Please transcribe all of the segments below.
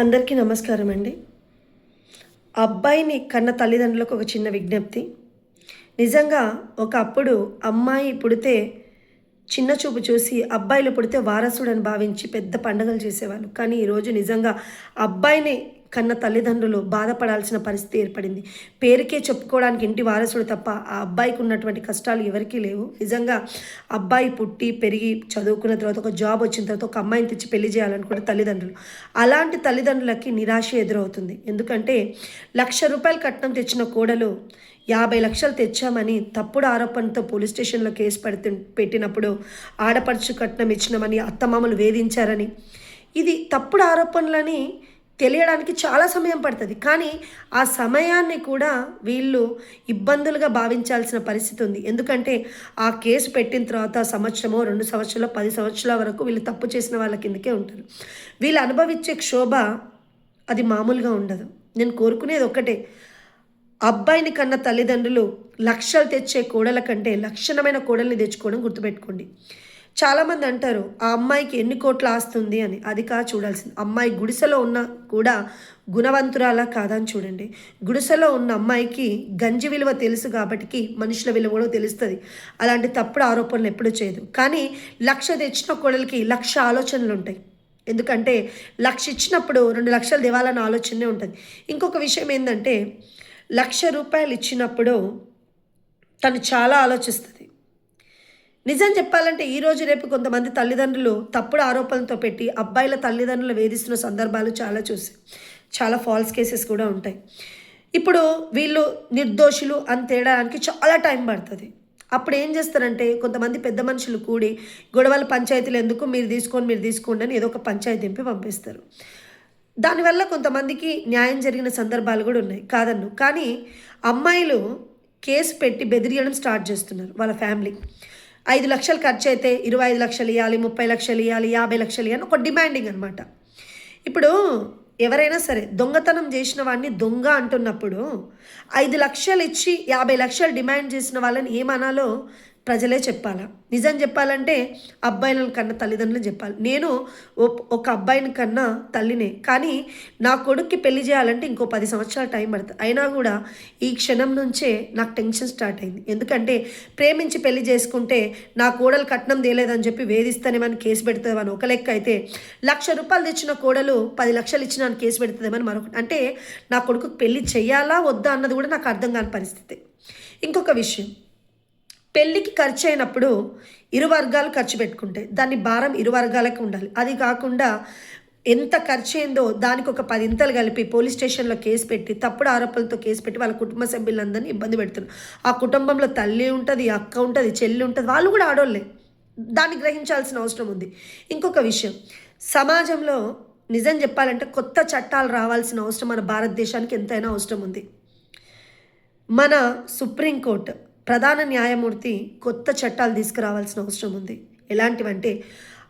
అందరికీ నమస్కారం అండి అబ్బాయిని కన్న తల్లిదండ్రులకు ఒక చిన్న విజ్ఞప్తి. నిజంగా ఒకప్పుడు అమ్మాయి పుడితే చిన్న చూపు చూసి అబ్బాయిలు పుడితే వారసుడని భావించి పెద్ద పండుగలు చేసేవాళ్ళు. కానీ ఈరోజు నిజంగా అబ్బాయిని కన్న తల్లిదండ్రులు బాధపడాల్సిన పరిస్థితి ఏర్పడింది. పేరుకే చెప్పుకోవడానికి ఇంటి వారసుడు తప్ప ఆ అబ్బాయికి ఉన్నటువంటి కష్టాలు ఎవరికీ లేవు. నిజంగా అబ్బాయి పుట్టి పెరిగి చదువుకున్న తర్వాత ఒక జాబ్ వచ్చిన తర్వాత ఒక అమ్మాయిని తెచ్చి పెళ్ళి చేయాలనుకుంటే తల్లిదండ్రులు. అలాంటి తల్లిదండ్రులకి నిరాశ ఎదురవుతుంది. ఎందుకంటే లక్ష రూపాయలు కట్నం తెచ్చిన కోడలు యాభై లక్షలు తెచ్చామని తప్పుడు ఆరోపణతో పోలీస్ స్టేషన్లో కేసు పెడుతు పెట్టినప్పుడు ఆడపడుచు కట్నం ఇచ్చినామని అత్తమామలు వేధించారని. ఇది తప్పుడు ఆరోపణలని తెలియడానికి చాలా సమయం పడుతుంది. కానీ ఆ సమయాన్ని కూడా వీళ్ళు ఇబ్బందులుగా భావించాల్సిన పరిస్థితి ఉంది. ఎందుకంటే ఆ కేసు పెట్టిన తర్వాత సంవత్సరమో రెండు సంవత్సరాలు పది సంవత్సరాల వరకు వీళ్ళు తప్పు చేసిన వాళ్ళ కిందకే ఉంటారు. వీళ్ళు అనుభవించే క్షోభ అది మామూలుగా ఉండదు. నేను కోరుకునేది ఒక్కటే. అబ్బాయిని కన్న తల్లిదండ్రులు లక్షలు తెచ్చే కోడల కంటే లక్షణమైన కోడల్ని తెచ్చుకోవడం గుర్తుపెట్టుకోండి. చాలామంది అంటారు ఆ అమ్మాయికి ఎన్ని కోట్ల ఆస్తుంది అని. అది కా చూడాల్సింది. అమ్మాయి గుడిసెలో ఉన్న కూడా గుణవంతురాలా కాదని చూడండి. గుడిసెలో ఉన్న అమ్మాయికి గంజి విలువ తెలుసు కాబట్టి మనుషుల విలువ కూడా తెలుస్తుంది. అలాంటి తప్పుడు ఆరోపణలు ఎప్పుడూ చేయదు. కానీ లక్ష తెచ్చిన కోడలికి లక్ష ఆలోచనలు ఉంటాయి. ఎందుకంటే లక్ష ఇచ్చినప్పుడు రెండు లక్షలు దేవాలన్న ఆలోచనే ఉంటుంది. ఇంకొక విషయం ఏంటంటే లక్ష రూపాయలు ఇచ్చినప్పుడు తను చాలా ఆలోచిస్తుంది. నిజం చెప్పాలంటే ఈ రోజు రేపు కొంతమంది తల్లిదండ్రులు తప్పుడు ఆరోపణలతో పెట్టి అబ్బాయిల తల్లిదండ్రులు వేధిస్తున్న సందర్భాలు చాలా చూసి చాలా ఫాల్స్ కేసెస్ కూడా ఉంటాయి. ఇప్పుడు వీళ్ళు నిర్దోషులు అని తేడానికి చాలా టైం పడుతుంది. అప్పుడు ఏం చేస్తారంటే కొంతమంది పెద్ద మనుషులు కూడి గొడవల పంచాయతీలు ఎందుకు మీరు తీసుకొని మీరు తీసుకోండి అని ఏదో ఒక పంచాయతీ దింపి పంపిస్తారు. దానివల్ల కొంతమందికి న్యాయం జరిగిన సందర్భాలు కూడా ఉన్నాయి. కాదన్ను. కానీ అమ్మాయిలు కేసు పెట్టి బెదిరియడం స్టార్ట్ చేస్తున్నారు వాళ్ళ ఫ్యామిలీ ఐదు లక్షలు ఖర్చు అయితే ఇరవై ఐదు లక్షలు ఇవ్వాలి ముప్పై లక్షలు ఇవ్వాలి యాభై లక్షలు ఇవ్వాలి ఒక డిమాండింగ్ అనమాట ఇప్పుడు ఎవరైనా సరే దొంగతనం చేసిన వాడిని దొంగ అంటున్నప్పుడు ఐదు లక్షలు ఇచ్చి యాభై లక్షలు డిమాండ్ చేసిన వాళ్ళని ఏమనాలో ప్రజలే చెప్పాలా? నిజం చెప్పాలంటే అబ్బాయిలను కన్నా తల్లిదండ్రులు చెప్పాలి. నేను ఒక అబ్బాయిని కన్నా తల్లినే. కానీ నా కొడుక్కి పెళ్ళి చేయాలంటే ఇంకో పది సంవత్సరాల టైం పడుతుంది. అయినా కూడా ఈ క్షణం నుంచే నాకు టెన్షన్ స్టార్ట్ అయింది. ఎందుకంటే ప్రేమించి పెళ్ళి చేసుకుంటే నా కోడలు కట్నం తేలేదని చెప్పి వేధిస్తానేమని కేసు పెడుతుందేమని ఒక లెక్క అయితే లక్ష రూపాయలు తెచ్చిన కోడలు పది లక్షలు ఇచ్చిన కేసు పెడుతుందేమని మరొకటి. అంటే నా కొడుకు పెళ్ళి చేయాలా వద్దా అన్నది కూడా నాకు అర్థం కాని పరిస్థితి. ఇంకొక విషయం. పెళ్ళికి ఖర్చు అయినప్పుడు ఇరు వర్గాలు ఖర్చు పెట్టుకుంటాయి. దాని భారం ఇరు వర్గాలకు ఉండాలి. అది కాకుండా ఎంత ఖర్చు అయిందో దానికి ఒక పదింతలు కలిపి పోలీస్ స్టేషన్లో కేసు పెట్టి తప్పుడు ఆరోపణలతో కేసు పెట్టి వాళ్ళ కుటుంబ సభ్యులందరినీ ఇబ్బంది పెడుతున్నారు. ఆ కుటుంబంలో తల్లి ఉంటుంది అక్క ఉంటుంది చెల్లి ఉంటుంది వాళ్ళు కూడా ఆడోళ్ళే. దాన్ని గ్రహించాల్సిన అవసరం ఉంది. ఇంకొక విషయం సమాజంలో నిజం చెప్పాలంటే కొత్త చట్టాలు రావాల్సిన అవసరం మన భారతదేశానికి ఎంతైనా అవసరం ఉంది. మన సుప్రీంకోర్టు ప్రధాన న్యాయమూర్తి కొత్త చట్టాలు తీసుకురావాల్సిన అవసరం ఉంది. ఎలాంటివంటే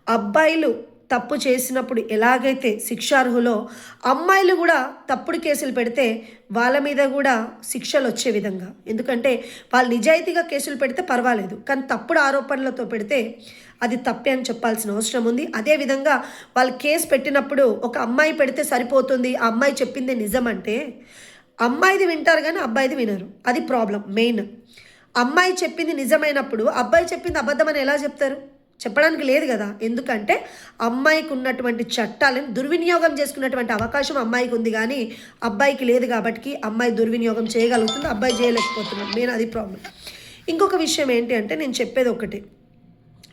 అబ్బాయిలు తప్పు చేసినప్పుడు ఎలాగైతే శిక్షార్హులో అమ్మాయిలు కూడా తప్పుడు కేసులు పెడితే వాళ్ళ మీద కూడా శిక్షలు వచ్చే విధంగా. ఎందుకంటే వాళ్ళు నిజాయితీగా కేసులు పెడితే పర్వాలేదు. కానీ తప్పుడు ఆరోపణలతో పెడితే అది తప్పే అని చెప్పాల్సిన అవసరం ఉంది. అదేవిధంగా వాళ్ళు కేసు పెట్టినప్పుడు ఒక అమ్మాయి పెడితే సరిపోతుంది ఆ అమ్మాయి చెప్పింది నిజమంటే అమ్మాయిది వింటారు కానీ అబ్బాయిది వినరు. అది ప్రాబ్లం మెయిన్. అమ్మాయి చెప్పింది నిజమైనప్పుడు అబ్బాయి చెప్పింది అబద్ధమని ఎలా చెప్తారు? చెప్పడానికి లేదు కదా. ఎందుకంటే అమ్మాయికి ఉన్నటువంటి చట్టాలను దుర్వినియోగం చేసుకున్నటువంటి అవకాశం అమ్మాయికి ఉంది కానీ అబ్బాయికి లేదు కాబట్టి అమ్మాయి దుర్వినియోగం చేయగలుగుతుంది అబ్బాయి చేయలేకపోతున్నాడు. నేను అది ప్రాబ్లం ఇంకొక విషయం ఏంటి అంటే నేను చెప్పేది ఒకటి.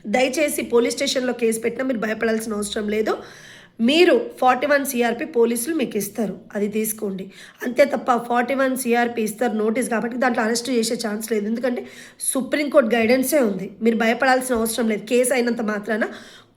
దయచేసి పోలీస్ స్టేషన్లో కేసు పెట్టినా మీరు భయపడాల్సిన అవసరం లేదు. మీరు ఫార్టీ వన్ సిఆర్పి పోలీసులు మీకు ఇస్తారు. అది తీసుకోండి. అంతే తప్ప ఫార్టీ వన్ సిఆర్పి ఇస్తారు నోటీస్ కాబట్టి దాంట్లో అరెస్ట్ చేసే ఛాన్స్ లేదు. ఎందుకంటే సుప్రీంకోర్టు గైడెన్సే ఉంది. మీరు భయపడాల్సిన అవసరం లేదు. కేసు అయినంత మాత్రాన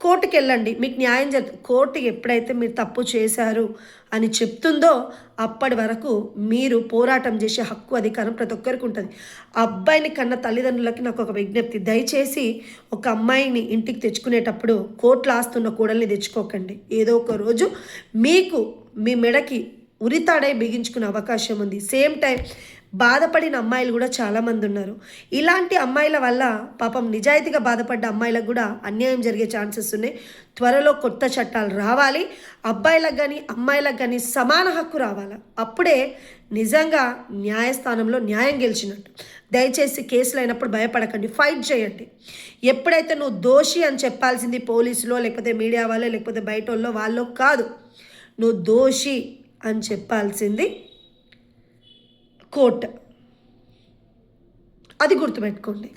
కోర్టుకి వెళ్ళండి. మీకు న్యాయం జరుగుతుంది కోర్టు ఎప్పుడైతే మీరు తప్పు చేశారు అని చెప్తుందో అప్పటి వరకు మీరు పోరాటం చేసే హక్కు అధికారం ప్రతి ఒక్కరికి ఉంటుంది. అబ్బాయిని కన్న తల్లిదండ్రులకి నాకు ఒక విజ్ఞప్తి. దయచేసి ఒక అమ్మాయిని ఇంటికి తెచ్చుకునేటప్పుడు కోర్టులు ఆస్తున్న కూడల్ని తెచ్చుకోకండి. ఏదో ఒక రోజు మీకు మీ మెడకి ఉరితాడై బిగించుకునే అవకాశం ఉంది. సేమ్ టైం బాధపడిన అమ్మాయిలు కూడా చాలామంది ఉన్నారు. ఇలాంటి అమ్మాయిల వల్ల పాపం నిజాయితీగా బాధపడ్డ అమ్మాయిలకు కూడా అన్యాయం జరిగే ఛాన్సెస్ ఉన్నాయి. త్వరలో కొత్త చట్టాలు రావాలి. అబ్బాయిలకు కానీ అమ్మాయిలకు కానీ సమాన హక్కు రావాలి? అప్పుడే నిజంగా న్యాయస్థానంలో న్యాయం గెలిచినట్టు. దయచేసి కేసులు అయినప్పుడు భయపడకండి. ఫైట్ చేయండి. ఎప్పుడైతే నువ్వు దోషి అని చెప్పాల్సింది పోలీసులో లేకపోతే మీడియా వాళ్ళో లేకపోతే బయట వాళ్ళో వాళ్ళో కాదు. నువ్వు దోషి అని చెప్పాల్సింది కోట్ అది గుర్తుపెట్టుకోండి.